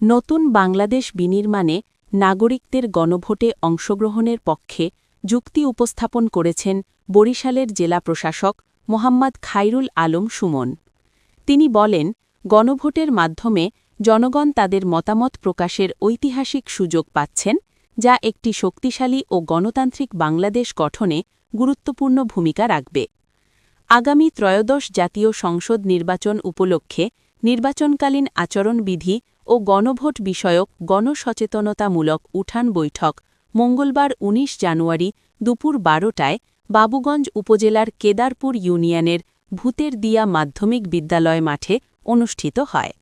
নতুন বাংলাদেশ বিনির্মাণে নাগরিকদের গণভোটে অংশগ্রহণের পক্ষে যুক্তি উপস্থাপন করেছেন বরিশালের জেলা প্রশাসক মোহাম্মদ খাইরুল আলম সুমন। তিনি বলেন, গণভোটের মাধ্যমে জনগণ তাদের মতামত প্রকাশের ঐতিহাসিক সুযোগ পাচ্ছেন, যা একটি শক্তিশালী ও গণতান্ত্রিক বাংলাদেশ গঠনে গুরুত্বপূর্ণ ভূমিকা রাখবে। আগামী ত্রয়োদশ জাতীয় সংসদ নির্বাচন উপলক্ষে নির্বাচনকালীন আচরণবিধি ও গণভোট বিষয়ক গণসচেতনতামূলক উঠান বৈঠক মঙ্গলবার ১৯ জানুয়ারি দুপুর বারোটায় বাবুগঞ্জ উপজেলার কেদারপুর ইউনিয়নের ভূতের দিয়া মাধ্যমিক বিদ্যালয় মাঠে অনুষ্ঠিত হয়।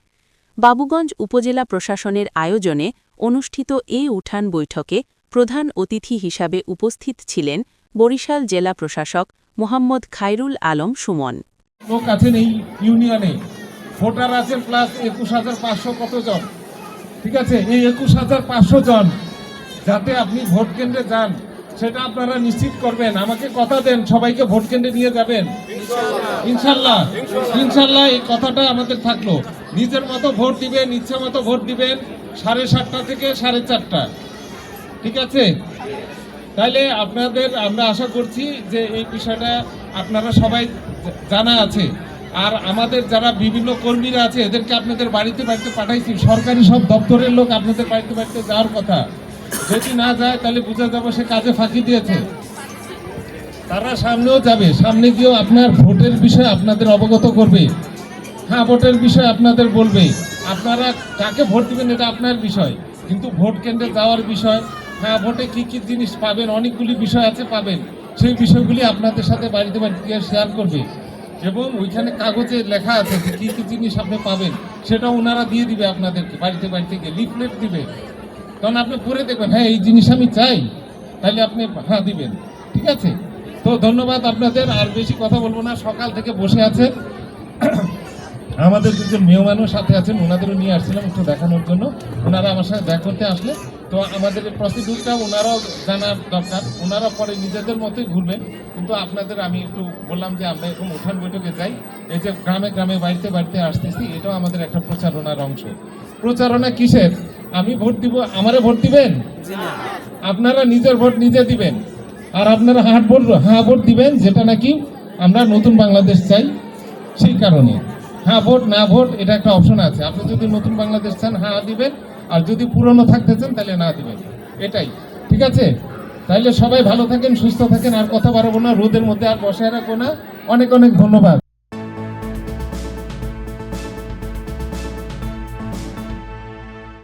বাবুগঞ্জ উপজেলা প্রশাসনের আয়োজনে অনুষ্ঠিত এ উঠান বৈঠকে প্রধান অতিথি হিসাবে উপস্থিত ছিলেন বরিশাল জেলা প্রশাসক মোহাম্মদ খাইরুল আলম সুমন। লোক আছেন এই ইউনিয়নে। ভোটার আছেন প্লাস একুশ হাজার পাঁচশো কত জন ঠিক আছে? এই একুশ হাজার পাঁচশো জন, যাতে আপনি ভোট কেন্দ্রে যান, সেটা আপনারা নিশ্চিত করবেন। আমাকে কথা দেন, সবাইকে ভোট কেন্দ্রে নিয়ে যাবেন। ইনশাল্লাহ ইনশাল্লাহ এই কথাটা আমাদের থাকল। নিজের মতো ভোট দিবেন, ইচ্ছা মতো ভোট দিবেন, সাড়ে সাতটা থেকে সাড়ে চারটা। ঠিক আছে? তাহলে আপনাদের আমরা আশা করছি যে এই বিষয়টা আপনারা সবাই জানা আছে। আর আমাদের যারা বিভিন্ন কর্মীরা আছে, এদেরকে আপনাদের বাড়িতে বাড়িতে পাঠাইছি। সরকারি সব দপ্তরের লোক আপনাদের বাড়িতে বাড়িতে যাওয়ার কথা। যদি না যায়, তাহলে বোঝা যাবে সে কাজে ফাঁকি দিয়েছে। তারা সামনেও যাবে। সামনে গিয়েও আপনার ভোটের বিষয়ে আপনাদের অবগত করবে। হ্যাঁ ভোটের বিষয়ে আপনাদের বলবে। আপনারা কাকে ভোট দেবেন এটা আপনার বিষয়। কিন্তু ভোট কেন্দ্রে যাওয়ার বিষয় হ্যাঁ ভোটে কী কী জিনিস পাবেন, অনেকগুলি বিষয় আছে পাবেন। সেই বিষয়গুলি আপনাদের সাথে বাড়িতে বাড়িতে শেয়ার করবে। এবং ওইখানে কাগজে লেখা আছে যে কি কি জিনিস আপনি পাবেন, সেটা ওনারা দিয়ে দিবে আপনাদেরকে, বাড়িতে বাড়িতে গিয়ে লিফলেট দিবে। কারণ আপনি পড়ে দেখবেন হ্যাঁ এই জিনিস আমি চাই, তাহলে আপনি হ্যাঁ দিবেন, ঠিক আছে? তো ধন্যবাদ আপনাদের, আর বেশি কথা বলব না, সকাল থেকে বসে আছেন আমাদের দুজন মেহমানও সাথে আছেন, ওনাদেরও নিয়ে আসছিলাম একটু দেখানোর জন্য। ওনারা আমার সাথে দেখা করতে আসলে তো আমাদের প্রসিডিউরটা ওনারাও জানার দরকার। ওনারা পরে নিজেদের মতোই ঘুরবেন। কিন্তু আপনাদের আমি একটু বললাম যে আমরা এরকম উঠান বৈঠকে যাই। এই যে গ্রামে গ্রামে বাড়িতে বাড়িতে আসতেছি এটাও আমাদের একটা প্রচারণার অংশ। প্রচারণা কিসের? আমি ভোট দিব আমারে ভোট দিবেন? আপনারা নিজের ভোট নিজে দিবেন। আর আপনারা হাট ভোট হ্যাঁ ভোট দিবেন যেটা নাকি আমরা নতুন বাংলাদেশ চাই সেই কারণে। হ্যাঁ ভোট না ভোট এটা একটা অপশন আছে। আপনি যদি নতুন বাংলাদেশ চান হ্যাঁ দিবেন। আর যদি পুরনো থাকতে চান, তাহলে না দিবেন। এটাই। ঠিক আছে? তাহলে সবাই ভালো থাকেন, সুস্থ থাকেন, আর কথা বাড়াবো না। রোদের মধ্যে আর বসায় রাখব না। অনেক অনেক ধন্যবাদ।